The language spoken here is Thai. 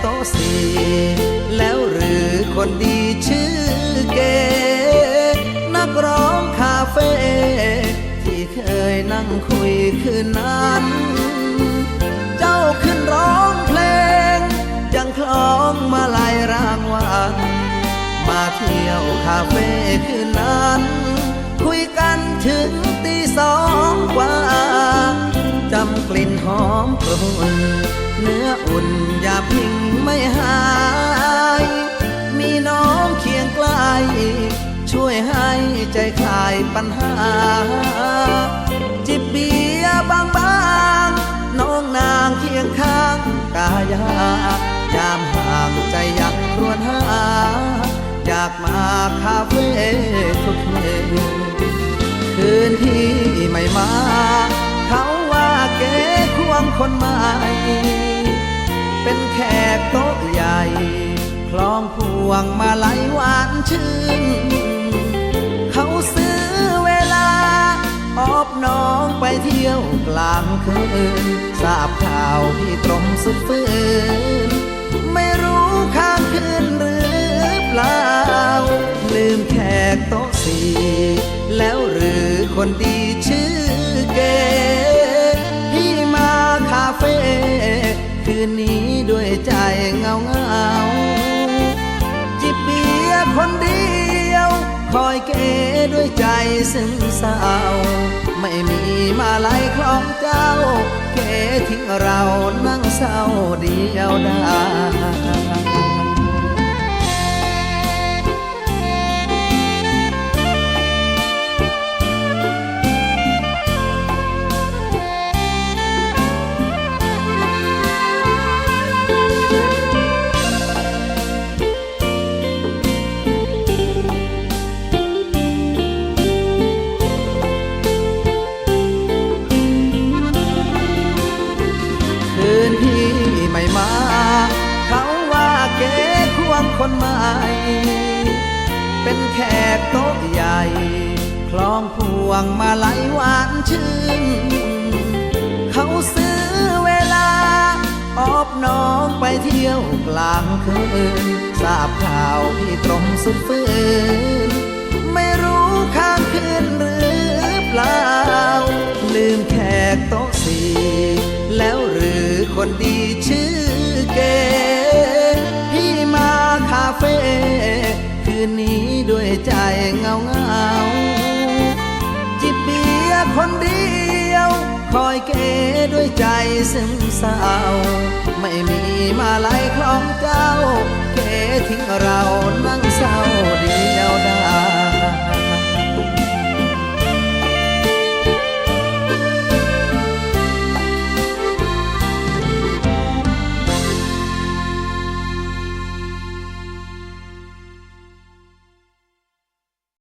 โต๊ะสี่แล้วหรือคนดีชื่อเก นักร้องคาเฟ่ที่เคยนั่งคุยคืนนั้น เจ้าขึ้นร้องเพลง ยังคล้องมาลายรางวัลมาเที่ยวคาเฟ่คืนนั้น คุยกันถึงตีสอง อมกรุ่นเนื้ออุ่นอย่าพิงไม่หาย มีน้องเคียงใกล้ช่วยให้ใจคลายปัญหา จิบเบียร์บางน้องนางเคียงข้างกายายามห่างใจอยากรวญหา อยากมาคาเฟ่ทุกคืนคืนที่ คนใหม่ เป็นแขกโต๊ะใหญ่ คล้องพวงมาลัยหวานชื่น เขาซื้อเวลา ออบน้องไปเที่ยวกลางคืน ทราบข่าวพี่ตรงสุดฟื้น ไม่รู้ค้างคืนหรือเปล่า ลืมแขกโต๊ะสี่แล้วหรือคนดีชื่อเกพี่มาคา เฟ่คืนนี้ด้วยใจเงาเงาๆจิบเบียร์คนเดียว คอยเกด้วยใจซึ้งเศร้าไม่มีมาลายคล้องเจ้า เกทิ้งเรานั่งเศร้าเดียวดาย คนใหม่ เป็นแขกโต๊ะใหญ่ คล้องพวงมาลัยหวานชื่น เขาซื้อเวลา ออบน้องไปเที่ยวกลางคืน ทราบข่าวพี่ตรงสุดฟื้น ไม่รู้ค้างคืนหรือเปล่า ลืมแขกโต๊ะสี่แล้วหรือคนดีชื่อาเงาจิบเบียคนเดียว คอยเกด้วยใจซึ้งเศร้า ไม่มีมาลายคล้องเจ้า เกทิ้งเรานั่งเศร้า